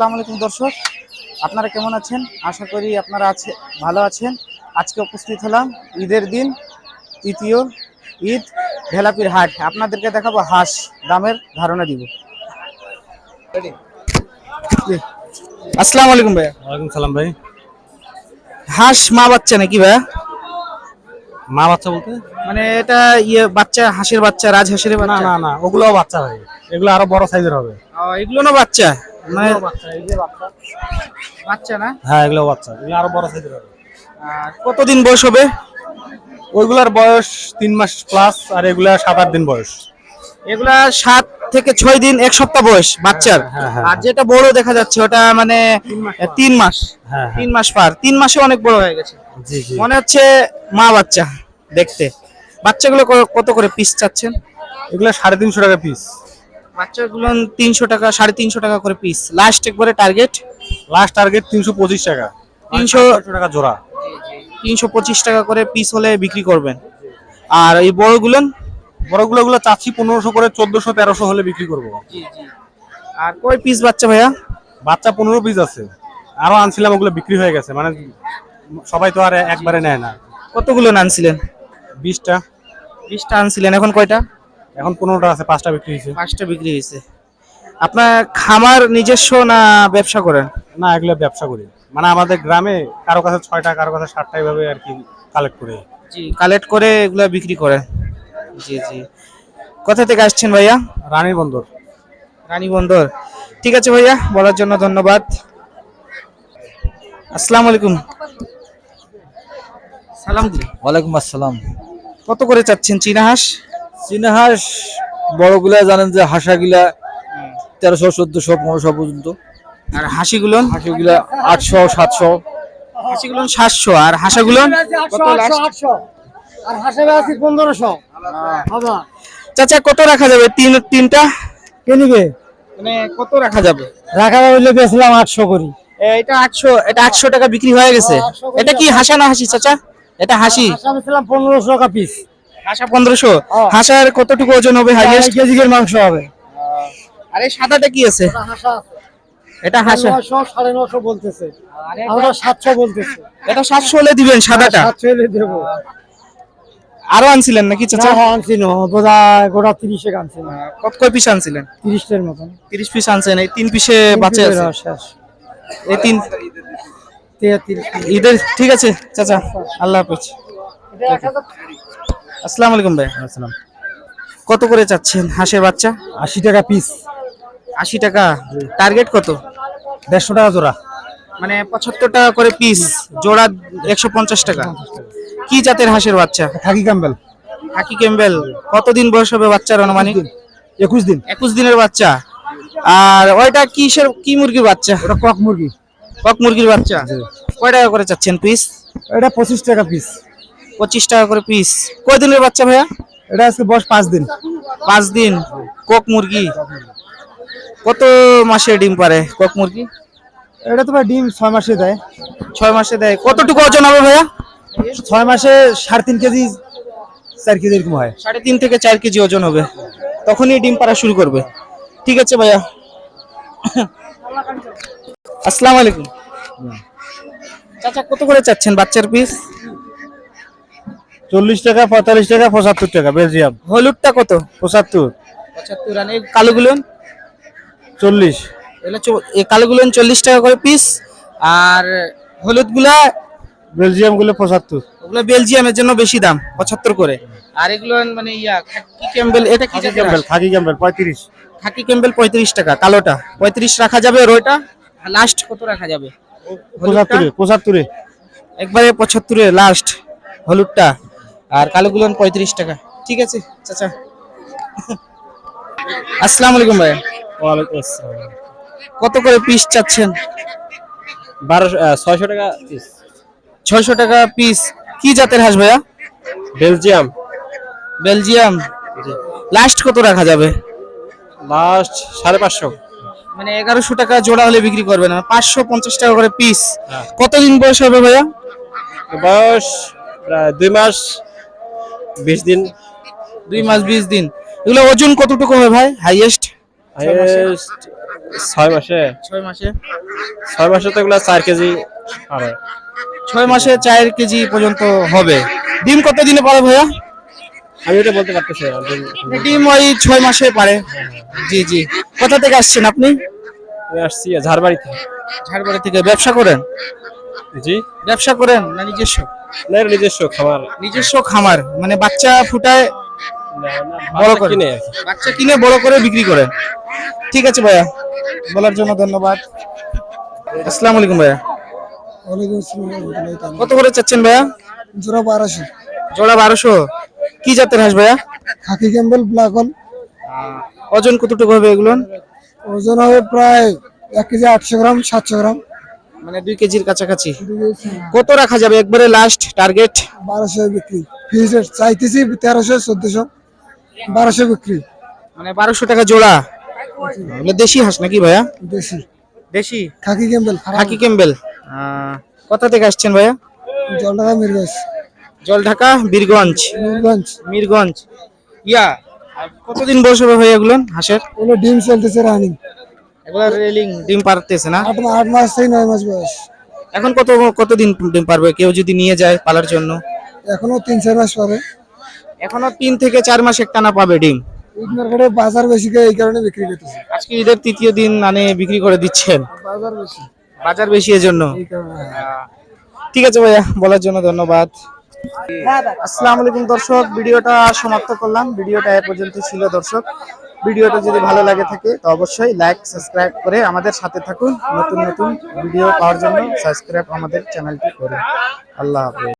আসসালামু আলাইকুম দর্শক। আপনারা কেমন আছেন? আশা করি আপনারা আছে ভালো আছেন। আজকে উপস্থিত হলাম ঈদের দিন তৃতীয় ঈদ ভেলাপির হাট। আপনাদেরকে দেখাবো হাঁস দামের ধারণা দিব। আসসালামু আলাইকুম ভাইয়া। ওয়ালাইকুম সালাম ভাই। হাঁস মা বাচ্চা নাকি ভাইয়া? মা বাচ্চা বলতে? মানে এটা ইয়ে বাচ্চা হাঁসের বাচ্চা রাজহাঁসের না না না ওগুলো বাচ্চা ভাই। এগুলো আরও বড় সাইজের হবে। এগুলো না বাচ্চা? মানে বাচ্চা না? হ্যাঁ এগুলো বাচ্চা। এগুলো আরও বড় সাইজের হবে। আর কতদিন বয়স হবে? ওইগুলার বয়স তিন মাস প্লাস আর এগুলা সাত আট দিন বয়স। এগুলা সাত থেকে ছয় দিন এক সপ্তাহ বয়স বাচ্চার। হ্যাঁ, হ্যাঁ, আর যেটা বড় দেখা যাচ্ছে ওটা মানে তিন মাস হ্যাঁ তিন মাস পার। তিন মাসে অনেক বড় হয়ে গেছে। মনে হচ্ছে মা বাচ্চা দেখতে। বাচ্চাগুলো কত করে পিস চাচ্ছেন? এগুলো সাড়ে তিনশো টাকা পিস বাচ্চাগুলো তিনশো টাকা সাড়ে তিনশো টাকা করে পিস লাস্ট একবারে টার্গেট লাস্ট টার্গেট তিনশো পঁচিশ টাকা। 300 300 টাকা জোড়া। তিনশো পঁচিশ টাকা করে পিস হলে বিক্রি করবেন। আর এই বড়গুলো? বড়গুলো গুলো চাচ্ছি পনেরোশো করে চোদ্দশো তেরোশো হলে বিক্রি করব। আর কয় পিস বাচ্চা ভাইয়া? বাচ্চা পনেরো পিস আছে। আরও আনছিলাম ওগুলো বিক্রি হয়ে গেছে। মানে সবাই তো আর একবারে নেয় না। কতগুলো আনছিলেন? বিশটা। বিশটা আনছিলেন। এখন কয়টা? এখন পনেরোটা আছে পাঁচটা বিক্রি হয়েছে। পাঁচটা বিক্রি হয়েছে। আপনার খামার নিজস্ব না ব্যবসা করেন? না এগুলো ব্যবসা করি। মানে আমাদের গ্রামে কারও কাছে ছয়টা কারও কাছে সাতটা এইভাবে আর কি কালেক্ট করে। জি কালেক্ট করে এগুলো বিক্রি করে জি জি। কোথা থেকে আসছেন ভাইয়া? রানী বন্দর। রানী বন্দর। ঠিক আছে ভাইয়া বলার জন্য ধন্যবাদ। আসসালামু আলাইকুম। সালাম দিন ওয়ালাইকুম আসসালাম। কত করে চাচ্ছেন চীনা হাঁস? চীনা হাঁস বড়গুলা জানেন যে হাঁসাগুলা তেরোশো চোদ্দশো পনেরোশো পর্যন্ত। আর হাসিগুলো? হাঁসিগুলা আটশো সাতশো। হাসিগুলো সাতশো আর হাঁসাগুলো? আর হাসে আছে পনেরোশো। বাবা চাচা কত রাখা যাবে? তিন তিনটা? কে নিবে? মানে কত রাখা যাবে? রাখা হইলে বেছিলাম আটশো করি। এটা আটশো এটা আটশো টাকা বিক্রি হয়ে গেছে। এটা কি হাসা না হাসি চাচা? এটা হাসি। হাসা পনেরোশো টাকা পিস হাসা পনেরোশো? হ্যাঁ। হাসার কতটুকু ওজন হবে? হাইয়েস্ট কেজির মাংস হবে। আরে সাদাটা কি আছে? এটা হাসা নশো সাড়ে নশো বলতেছে। আমরা সাতশো বলতেছে। এটা সাতশো হলে দিবেন সাদাটা? সাতশো হলে দেবো। আরও আনছিলেন নাকি চাচা? আনছি না। গোটা তিরিশে কত কয় পিস আনছিলেন? তিরিশটার মতন। তিরিশ পিস আনছেন। এই তিন পিসে বাঁচে আছে। শেষ। এই তিন ঈদের ঠিক আছে চাচা। আল্লাহ হাফেজ। আসসালামু আলাইকুম ভাই। আসসালাম। কত করে চাচ্ছেন হাঁসের বাচ্চা? আশি টাকা পিস আশি টাকা। টার্গেট কত? দেড়শো টাকা জোড়া। মানে পঁচাত্তর টাকা করে পিস জোড়া একশো পঞ্চাশ টাকা। কি জাতের হাঁসের বাচ্চা? Khaki Campbell. Khaki Campbell. কতদিন বয়স হবে বাচ্চার অনুমানিক একুশ দিন। একুশ দিনের বাচ্চা। আর ওইটা কিসের কি মুরগির বাচ্চা? ওটা কক মুরগি। কক মুরগির বাচ্চা। কয় টাকা করে চাচ্ছেন পিস এটা পঁচিশ টাকা পিস পঁচিশ টাকা করে পিস কয় দিনের বাচ্চা ভাইয়া? এটা আজকে বয়স পাঁচ দিন। পাঁচ দিন। কক মুরগি? কত মাসে ডিম পারে কক মুরগি? এটা তো ভাই ডিম ছয় মাসে দেয়। ছয় মাসে দেয়। কতটুকু ওজন হবে ভাইয়া? ছয় মাসে সাড়ে তিন কেজি চার কেজি এরকম হয়। সাড়ে তিন থেকে চার কেজি ওজন হবে। তখনই ডিম পাড়া শুরু করবে। ঠিক আছে ভাইয়া। আসসালামু আলাইকুম। চাচা কত করে চাচ্ছেন বাচ্চার পিস চল্লিশ টাকা পঁয়তাল্লিশ টাকা পঁচাত্তর টাকা বেলজিয়াম হলুদটা কত? পঁচাত্তর। পঁচাত্তর। আর এই কালোগুলো? চল্লিশ। এই কালোগুলো চল্লিশ টাকা করে পিস আর হলুদগুলা? বেলজিয়ামগুলো পঁচাত্তর। ওগুলো বেলজিয়ামের জন্য বেশি দাম পঁচাত্তর করে। আর এগুলো মানে ইয়া খাকি ক্যাম্বেল এটা কি হাঁস? খাকি ক্যাম্বেল পঁয়ত্রিশ। খাকি ক্যাম্বেল পঁয়ত্রিশ টাকা কালোটা। পঁয়ত্রিশ রাখা যাবে আর ওইটা লাস্ট কত রাখা যাবে? পঁচাত্তরে পঁচাত্তরে। একবারে পঁচাত্তরে লাস্ট হলুদটা? আর কালোগুলো পঁয়ত্রিশ টাকা। ঠিক আছে চাচা। আসসালামু আলাইকুম ভাই। ওয়ালাইকুম আসসালাম। কত করে পিস চাচ্ছেন? বারোশো ছয়শো টাকা পিস ছয়শো টাকা পিস কি জাতের হাঁস ভাইয়া? বেলজিয়াম। বেলজিয়াম। লাস্ট কত রাখা যাবে? লাস্ট সাড়ে পাঁচশো। মানে এগারোশো টাকা জোড়া হলে বিক্রি করবেন। না পাঁচশো পঞ্চাশ টাকা করে পিস হ্যাঁ। কতদিন বয়স হবে ভাইয়া? বয়স প্রায় দুই মাস। বিশ দিন। দুই মাস বিশ দিন। এগুলো ওজন কতটুকু হবে ভাই? হাইয়েস্ট হাইয়েস্ট ছয় মাসে। ছয় মাসে? ছয় মাসে তো এগুলো চার কেজি হবে। ছয় মাসে চার কেজি পর্যন্ত হবে। ডিম কত দিনে পারে ভাইয়া? আমি এটা বলতে পারতেছি ডিম। ওই ছয় মাসে পারে। জি জি। কোথা থেকে আসছেন আপনি? আসছি ঝাড়বাড়ি থেকে ঝাড়বাড়ি থেকে। ব্যবসা করেন? জি। ব্যবসা করেন না নিজস্ব? না নিজস্ব খাবার নিজস্ব খামার মানে বাচ্চা ফুটায় বড় করে। কিনে? বাচ্চা কিনে বড় করে বিক্রি করেন ঠিক আছে ভাইয়া বলার জন্য ধন্যবাদ। আসসালামু আলাইকুম ভাইয়া। কত করে চাচ্ছেন ভাইয়া? জোড়া বারোশো। জোড়া বারোশো। কি জাতের হাঁস ভাইয়া? খাকি ক্যাম্বেল ব্ল্যাক হল। ওজন কতটুকু হবে এগুলো ওজন হবে প্রায় এক কেজি আটশো গ্রাম সাতশো গ্রাম। মানে দুই কেজির কাছাকাছি। কত রাখা যাবে একবারে লাস্ট টার্গেট বারোশো বিক্রি। ফিজের চাইতেছি তেরোশো চোদ্দশো। বারোশো বিক্রি। মানে বারোশো টাকা জোড়া। দেশি হাঁস নাকি ভাইয়া? বেশি দেশি? Khaki Campbell khaki Campbell. কোথা থেকে আসছেন ভাইয়া? জলঢাকা মিরগঞ্জ। জল ঢাকা বীরগঞ্জ মিরগঞ্জ। মিরগঞ্জ। ইয়া কতদিন বয়স হবে ভাইয়া এগুলো হাঁসের? ডিম চলতেছে রানিং এগুলো রেলিং ডিম পারতেছে না? আট আট মাস থেকে নয় মাস বয়স। এখন কত কতদিন ডিম পারবে? কেউ যদি নিয়ে যায় পালার জন্য? এখনও তিন চার মাস পরে এখনও তিন থেকে চার মাস একটানা পাবে ডিম? ঈদ মার্কেটে বাজার বেশি করে এই কারণে বিক্রি করতেছে। আজকে ঈদের তৃতীয় দিন মানে বিক্রি করে দিচ্ছেন? বাজার বেশি। বাজার বেশি এর জন্য হ্যাঁ। ঠিক আছে ভাইয়া বলার জন্য ধন্যবাদ। আসসালামু আলাইকুম দর্শক ভিডিওটা সমাপ্ত করলাম। ভিডিওটা এ পর্যন্ত ছিল দর্শক। ভিডিওটা যদি ভালো লাগে থাকে, তো অবশ্যই লাইক সাবস্ক্রাইব করে আমাদের সাথে থাকুন। নতুন নতুন ভিডিও পাওয়ার জন্য সাবস্ক্রাইব আমাদের চ্যানেলটি করুন। আল্লাহ হাফেজ।